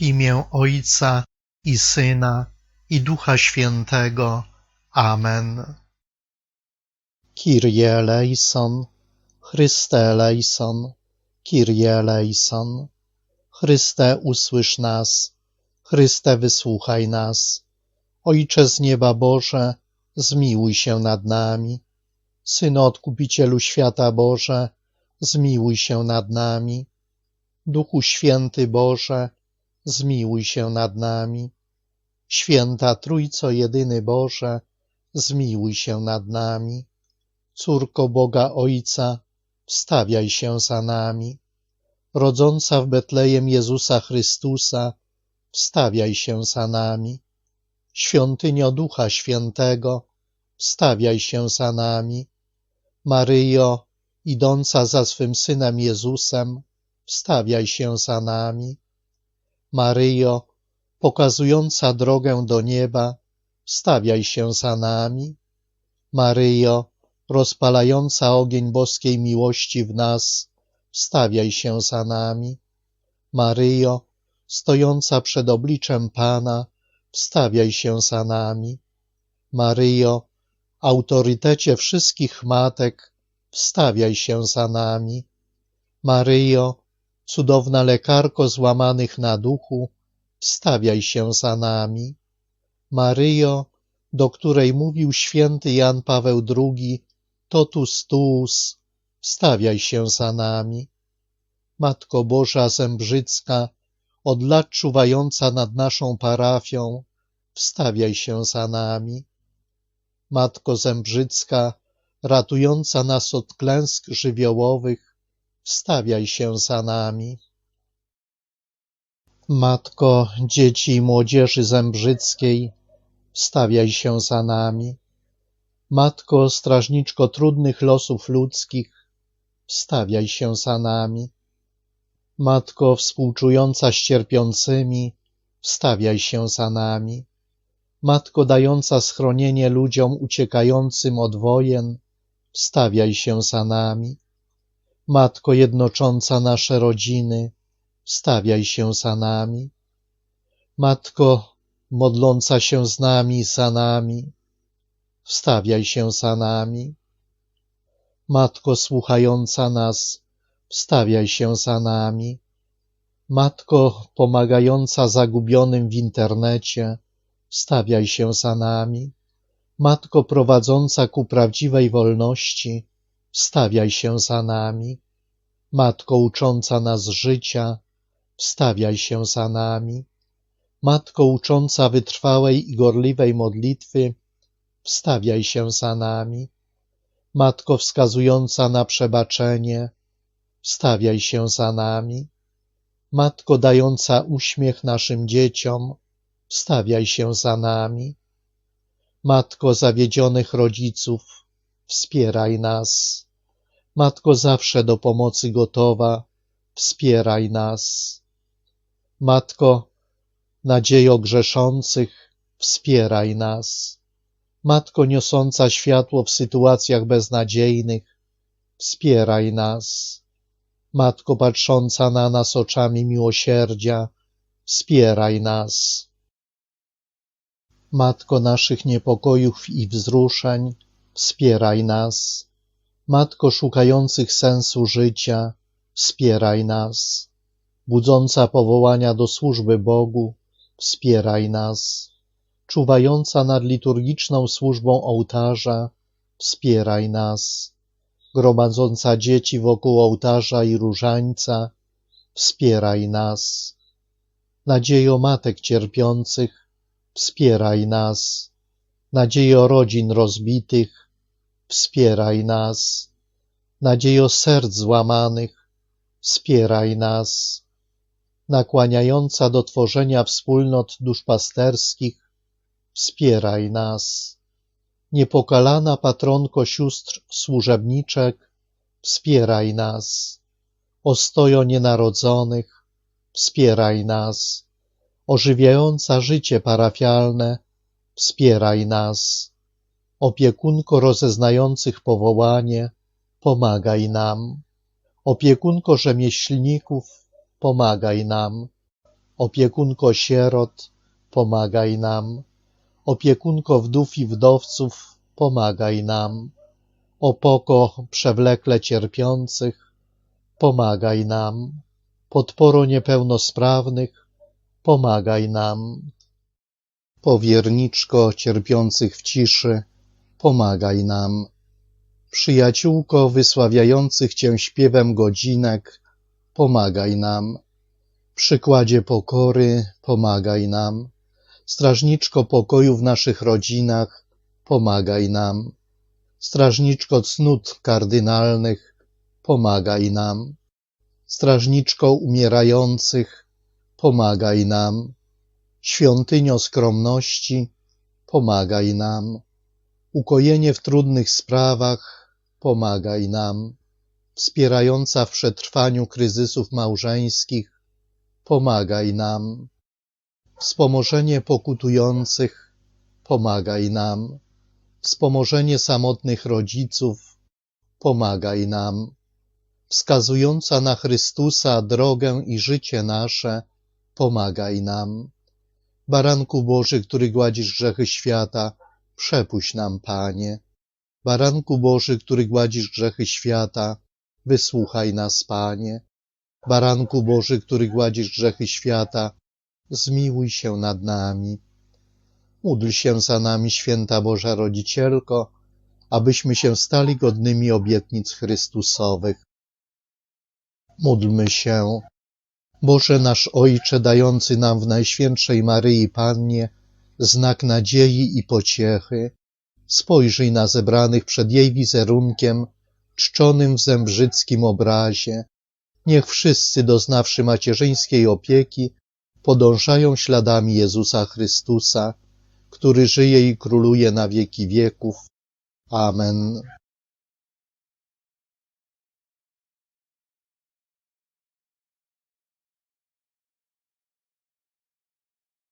Imię Ojca i Syna i Ducha Świętego. Amen. Kyrie eleison, Chryste eleison, Kyrie eleison. Chryste usłysz nas, Chryste wysłuchaj nas. Ojcze z nieba Boże, zmiłuj się nad nami. Synu Odkupicielu świata Boże, zmiłuj się nad nami. Duchu Święty Boże, zmiłuj się nad nami. Święta Trójco Jedyny Boże, zmiłuj się nad nami. Córko Boga Ojca, wstawiaj się za nami. Rodząca w Betlejem Jezusa Chrystusa, wstawiaj się za nami. Świątynio Ducha Świętego, wstawiaj się za nami. Maryjo, idąca za swym Synem Jezusem, wstawiaj się za nami. Maryjo, pokazująca drogę do nieba, wstawiaj się za nami. Maryjo, rozpalająca ogień boskiej miłości w nas, wstawiaj się za nami. Maryjo, stojąca przed obliczem Pana, wstawiaj się za nami. Maryjo, autorytecie wszystkich matek, wstawiaj się za nami. Maryjo, cudowna lekarko złamanych na duchu, wstawiaj się za nami. Maryjo, do której mówił święty Jan Paweł II, totus tuus, wstawiaj się za nami. Matko Boża Zembrzycka, od lat czuwająca nad naszą parafią, wstawiaj się za nami. Matko Zembrzycka, ratująca nas od klęsk żywiołowych, wstawiaj się za nami. Matko dzieci i młodzieży Zembrzyckiej, wstawiaj się za nami. Matko strażniczko trudnych losów ludzkich, wstawiaj się za nami. Matko współczująca z cierpiącymi, wstawiaj się za nami. Matko dająca schronienie ludziom uciekającym od wojen, wstawiaj się za nami. Matko jednocząca nasze rodziny, wstawiaj się za nami. Matko modląca się z nami, za nami, wstawiaj się za nami. Matko słuchająca nas, wstawiaj się za nami. Matko pomagająca zagubionym w internecie, wstawiaj się za nami. Matko prowadząca ku prawdziwej wolności, wstawiaj się za nami. Matko ucząca nas życia, wstawiaj się za nami. Matko ucząca wytrwałej i gorliwej modlitwy, wstawiaj się za nami. Matko wskazująca na przebaczenie, wstawiaj się za nami. Matko dająca uśmiech naszym dzieciom, wstawiaj się za nami. Matko zawiedzionych rodziców, wspieraj nas. Matko zawsze do pomocy gotowa, wspieraj nas. Matko, nadziejo grzeszących, wspieraj nas. Matko niosąca światło w sytuacjach beznadziejnych, wspieraj nas. Matko patrząca na nas oczami miłosierdzia, wspieraj nas. Matko naszych niepokojów i wzruszeń, wspieraj nas. Matko szukających sensu życia, wspieraj nas. Budząca powołania do służby Bogu, wspieraj nas. Czuwająca nad liturgiczną służbą ołtarza, wspieraj nas. Gromadząca dzieci wokół ołtarza i różańca, wspieraj nas. Nadziejo matek cierpiących, wspieraj nas. Nadziejo rodzin rozbitych, wspieraj nas. Nadziejo serc złamanych, wspieraj nas. Nakłaniająca do tworzenia wspólnot duszpasterskich, wspieraj nas. Niepokalana patronko sióstr służebniczek, wspieraj nas. Ostojo nienarodzonych, wspieraj nas. Ożywiająca życie parafialne, wspieraj nas. Opiekunko rozeznających powołanie, pomagaj nam. Opiekunko rzemieślników, pomagaj nam. Opiekunko sierot, pomagaj nam. Opiekunko wdów i wdowców, pomagaj nam. Opoko przewlekle cierpiących, pomagaj nam. Podporo niepełnosprawnych, pomagaj nam. Powierniczko cierpiących w ciszy, pomagaj nam. Przyjaciółko wysławiających Cię śpiewem godzinek, pomagaj nam. Przykładzie pokory, pomagaj nam. Strażniczko pokoju w naszych rodzinach, pomagaj nam. Strażniczko cnót kardynalnych, pomagaj nam. Strażniczko umierających, pomagaj nam. Świątynio skromności, pomagaj nam. Ukojenie w trudnych sprawach, pomagaj nam. Wspierająca w przetrwaniu kryzysów małżeńskich, pomagaj nam. Wspomożenie pokutujących, pomagaj nam. Wspomożenie samotnych rodziców, pomagaj nam. Wskazująca na Chrystusa drogę i życie nasze, pomagaj nam. Baranku Boży, który gładzisz grzechy świata, przepuść nam, Panie. Baranku Boży, który gładzisz grzechy świata, wysłuchaj nas, Panie. Baranku Boży, który gładzisz grzechy świata, zmiłuj się nad nami. Módl się za nami, święta Boża Rodzicielko, abyśmy się stali godnymi obietnic Chrystusowych. Módlmy się. Boże nasz Ojcze, dający nam w Najświętszej Maryi Pannie znak nadziei i pociechy, spojrzyj na zebranych przed jej wizerunkiem, czczonym w zembrzyckim obrazie. Niech wszyscy, doznawszy macierzyńskiej opieki, podążają śladami Jezusa Chrystusa, który żyje i króluje na wieki wieków. Amen.